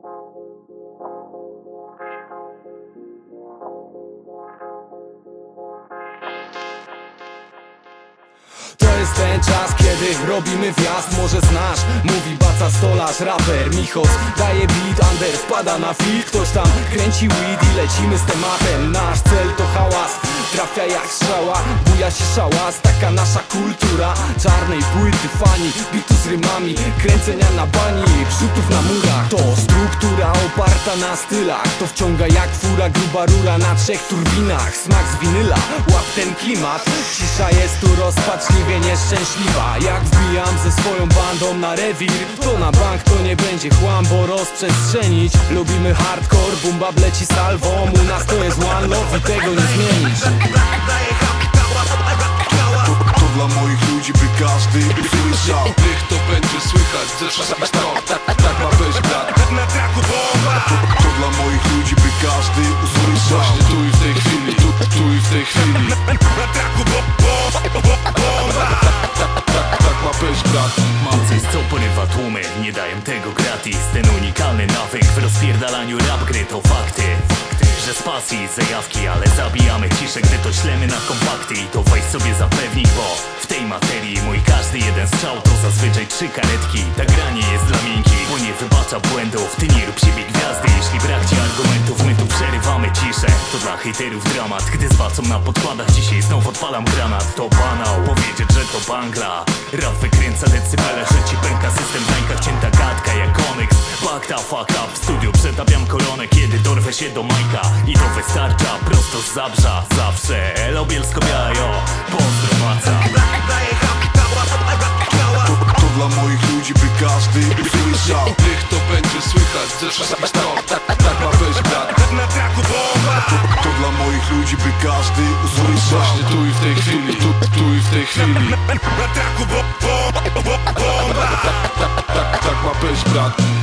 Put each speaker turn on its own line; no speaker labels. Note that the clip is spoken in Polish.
To jest ten czas, kiedy robimy wjazd. Może znasz, mówi baca stolarz Raper Michos, daje beat Under wpada na fil, ktoś tam kręci weed I lecimy z tematem, nasz cel to hałas Trafia jak strzała, buja się szałas Taka nasza kultura. Czarnej płyty fani, bitu z rymami Kręcenia na bani, przutów na murach. To struktura oparta na stylach To wciąga jak fura, gruba rura na trzech turbinach. Smak z winyla, łap ten klimat. Cisza jest tu rozpaczliwie nieszczęśliwa. Jak wbijam ze swoją bandą na rewir To na bank to nie będzie chłam, bo rozprzestrzenić. Lubimy hardcore, bumba leci salwą. U nas to jest one love i tego nie zmienisz
To, to dla moich ludzi, by każdy słyszał.
Niech to będzie słychać ze wszystkich stron Tak, tak ma być brat.
To dla moich ludzi, by każdy usłyszał.
Właśnie tu i w tej chwili. Tu, tu i w tej chwili. Tak
co porywa tłumy, nie daję tego gratis. Ten unikalny nawyk w rozpierdalaniu rap gry to fakty. Że z pasji zajawki, ale zabijamy ciszę, gdy to ślemy na kompakty. I to weź sobie zapewnij, bo w tej materii mój każdy jeden strzał to zazwyczaj trzy karetki. Ta gra nie jest dla miękkich, bo nie wybacza błędów. Ty nie rób siebie hejterów dramat. Gdy zbacą na podkładach, dzisiaj znów odpalam granat. To banał, powiedzieć, że to bangla. Rap wykręca decybele, że ci pęka system. Bańka wcięta gadka jak onyx Back the fuck up, w studiu przetapiam koronę Kiedy dorwę się do Majka. I to wystarcza, prosto z Zabrza. Zawsze, elo bielsko-biała, jo Pozdro maca.
To, dla moich ludzi, by każdy słyszał.
Niech to będzie słychać ze wszystkich
moich ludzi, by każdy usłyszał
Właśnie tu i w tej chwili Tu, tu i w tej chwili Tak, tak ma być brat